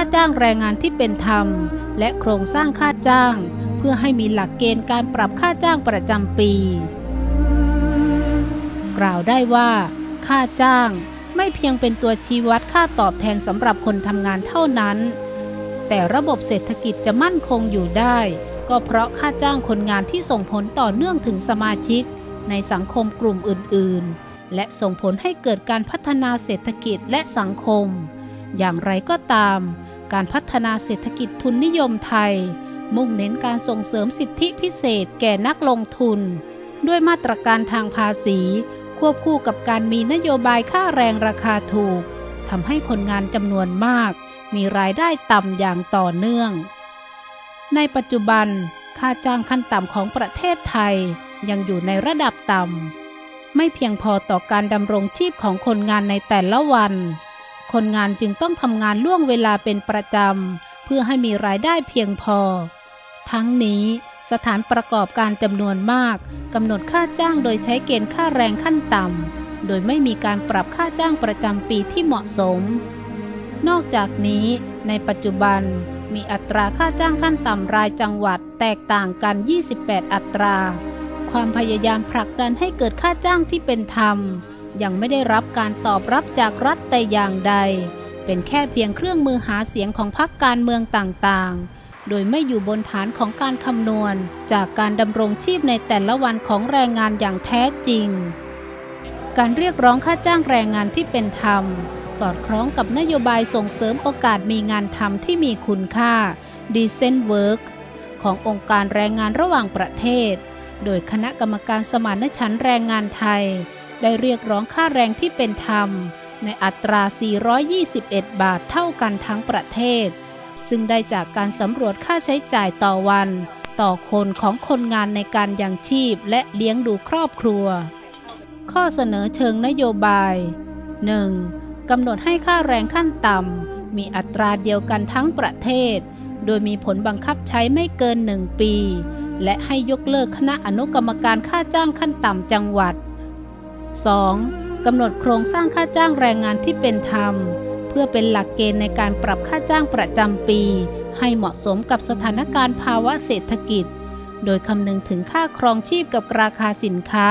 าจ้างแรงงานที่เป็นธรรม และโครงสร้างค่าจ้าง เพื่อให้มีหลักเกณฑ์การปรับค่าจ้างประจำปี กล่าวได้ว่า ค่าจ้างไม่เพียงเป็นตัวชี้วัดค่าตอบแทนสำหรับคนทำงานเท่านั้น แต่ระบบเศรษฐกิจจะมั่นคงอยู่ได้ ก็เพราะค่าจ้างคนงานที่ส่งผลต่อเนื่องถึงสมาชิก ในสังคมกลุ่มอื่น ๆ และส่งผลให้เกิดการพัฒนาเศรษฐกิจและสังคม อย่างไรก็ตาม การพัฒนาเศรษฐกิจทุนนิยมไทย มุ่งเน้นการส่งเสริมสิทธิพิเศษแก่นักลงทุน ด้วยมาตรการทางภาษี ควบคู่กับการมีนโยบายค่าแรงราคาถูกทำให้คนงานจำนวนมาก มีรายได้ต่ำอย่างต่อเนื่อง ในปัจจุบัน ค่าจ้างขั้นต่ำของประเทศไทยยังอยู่ในระดับต่ำไม่เพียงพอต่อการดำรงชีพของคนงานในแต่ละวัน คนงานจึงต้องทำงานล่วงเวลาเป็นประจำ เพื่อให้มีรายได้เพียงพอ ทั้งนี้สถานประกอบการจำนวนมากกำหนดค่าจ้างโดยใช้เกณฑ์ค่าแรงขั้นต่ำ โดยไม่มีการปรับค่าจ้างประจำปีที่เหมาะสม นอกจากนี้ ในปัจจุบันมีอัตราค่าจ้างขั้นต่ำรายจังหวัดแตกต่างกัน 28 อัตรา ความพยายามผลักดันให้เกิดค่าจ้างที่เป็นธรรม ยังไม่ได้รับการตอบรับจากรัฐแต่อย่างใด เป็นแค่เพียงเครื่องมือหาเสียงของพรรคการเมืองต่างๆ โดยไม่อยู่บนฐานของการคำนวณ จากการดำรงชีพในแต่ละวันของแรงงานอย่างแท้จริง การเรียกร้องค่าจ้างแรงงานที่เป็นธรรม สอดคล้องกับนโยบายส่งเสริมโอกาสมีงานทำที่มีคุณค่า Decent Work ขององค์การแรงงานระหว่างประเทศ โดยคณะกรรมการสมานฉันท์แรงงานไทย ได้เรียกร้องค่าแรงที่เป็นธรรม ในอัตรา 421 บาทเท่ากันทั้งประเทศ ซึ่งได้จากการสำรวจค่าใช้จ่ายต่อวัน ต่อคนของคนงานในการยังชีพและเลี้ยงดูครอบครัว ข้อเสนอเชิงนโยบาย 1. กำหนดให้ค่าแรงขั้นต่ำ มีอัตราเดียวกันทั้งประเทศ โดยมีผลบังคับใช้ไม่เกินหนึ่งปี และให้ยกเลิกคณะอนุกรรมการค่าจ้างขั้นต่ำจังหวัด 2. กำหนดโครงสร้างค่าจ้างแรงงานที่เป็นธรรม เพื่อเป็นหลักเกณฑ์ในการปรับค่าจ้างประจำปี ให้เหมาะสมกับสถานการณ์ภาวะเศรษฐกิจ โดยคำนึงถึงค่าครองชีพกับราคาสินค้า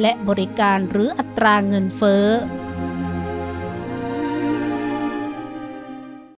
และบริการหรืออัตราเงินเฟ้อ